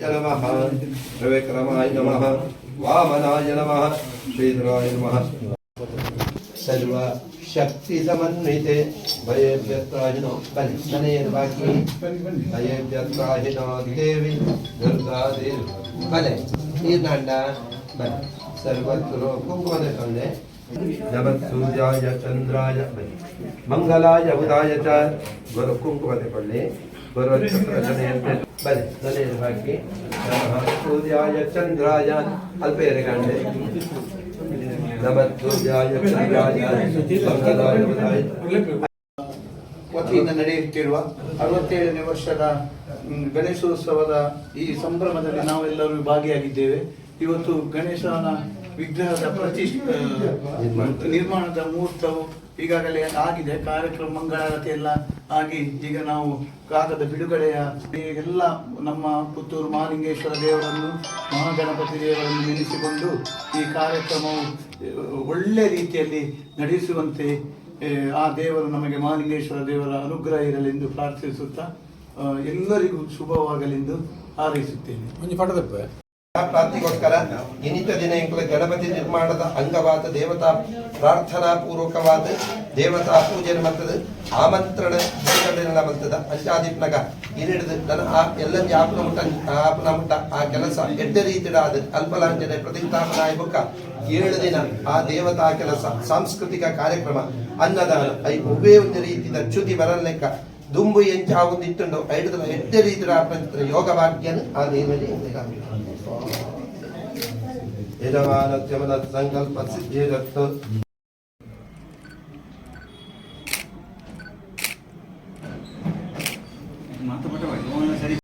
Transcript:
नमः त्रिविक्रमाय नमः वामनाय नमः श्रीधराय नमः सर्व शक्ति समन्विते भयेभ्यत्राहिनो बनेर्वाक्ये भयेभ्यत्राहिनो देवी दुर्गा देवी ಬಲೆ ನೀರ್ನಾಂಡ ಬಲೆ ಸರ್ವತ್ರ ಕುಂಕುಮದ ತಂದೆ ನಮತ್ ಸೂರ್ಯಾಯ ಚಂದ್ರಾಯ ಬಲೆ ಮಂಗಲಾಯ ಬುಧಾಯ ಚ ಗುರು ಕುಂಕುಮದ ಕೊಳ್ಳಿ ಗುರು ಚಕ್ರಜನೆಯಂತೆ ಬನ್ನಿ ನಲೆಯನ್ನು ಹಾಕಿ. ಸೂರ್ಯಾಯ ಚಂದ್ರಾಯ. ಅಲ್ಪ ಎರೆಗಂಡೆ ನಮತ್ ಸೂರ್ಯಾಯ ಚಂದ್ರಾಯ. ವತಿಯಿಂದ ನಡೆಯುತ್ತಿರುವ ಅರವತ್ತೇಳನೇ ವರ್ಷದ ಗಣೇಶೋತ್ಸವದ ಈ ಸಂಭ್ರಮದಲ್ಲಿ ನಾವೆಲ್ಲರೂ ಭಾಗಿಯಾಗಿದ್ದೇವೆ. ಇವತ್ತು ಗಣೇಶನ ವಿಗ್ರಹದ ಪ್ರತಿ ನಿರ್ಮಾಣದ ಮುಹೂರ್ತವು ಈಗಾಗಲೇ ಆಗಿದೆ. ಕಾರ್ಯಕ್ರಮ ಮಂಗಳಾರತಿ ಎಲ್ಲ ಆಗಿ ಈಗ ನಾವು ಕಾಗದ ಬಿಡುಗಡೆಯ ಎಲ್ಲ ನಮ್ಮ ಪುತ್ತೂರು ಮಹಾಲಿಂಗೇಶ್ವರ ದೇವರನ್ನು, ಮಹಾಗಣಪತಿ ದೇವರನ್ನು ನೆನೆಸಿಕೊಂಡು ಈ ಕಾರ್ಯಕ್ರಮವು ಒಳ್ಳೆ ರೀತಿಯಲ್ಲಿ ನಡೆಸುವಂತೆ ಆ ದೇವರು ನಮಗೆ ಮಹಾಲಿಂಗೇಶ್ವರ ದೇವರ ಅನುಗ್ರಹ ಇರಲೆಂದು ಪ್ರಾರ್ಥಿಸುತ್ತಾ ಎಲ್ಲರಿಗೂ ಶುಭವಾಗಲೆಂದು ಹಾರೈಸುತ್ತೇನೆ. ಪ್ರಾಪ್ತಿಗೋಸ್ಕರ ದಿನ ಇಂಕುಲ ಗಣಪತಿ ನಿರ್ಮಾಣದ ಅಂಗವಾದ ದೇವತಾ ಪ್ರಾರ್ಥನಾ ಪೂರ್ವಕವಾದ ದೇವತಾ ಪೂಜೆ ಮತ್ತದ ಆಮಂತ್ರಣ ಮಂತದ ಅಂಚಾದಿಪ್ನಗ ಇರಿಡಿದು ನನ್ನ ಆ ಎಲ್ಲ ಆಪನ ಮುಟ್ಟ ಆಪನ ಮುಟ್ಟ ಆ ಕೆಲಸ ಎಡ್ಡ ರೀತಿಡಾದ ಅಲ್ಪಲಾಂಜನೆ ಪ್ರತಿಷ್ಠಾಪನಾಯ ಬುಕ್ಕ ಏಳು ದಿನ ಆ ದೇವತಾ ಕೆಲಸ, ಸಾಂಸ್ಕೃತಿಕ ಕಾರ್ಯಕ್ರಮ, ಅನ್ನದಾನ, ಐ ಒಬ್ಬೇ ಒಂದು ರೀತಿಯ ಚ್ಯುತಿ ಬರಲೆಕ್ಕ ದುಂಬುಯಂಚ ಆ ಒಂದು ಇಟ್ಟುಂಡು ಐದು ಎಡ್ಡೆ ರೀತಿ ಪ್ರಾರ್ಥಿಸಿದ್ರೆ ಯೋಗ ವಾಕ್ಯನ ಆ ದೇವರಿಗೆ ಯಜಮಾನ ಜಮನ ಸಂಕಲ್ಪ ಸಿದ್ಧಿ ರಕ್ತ ಮಾತು ಬಿಟ್ಟು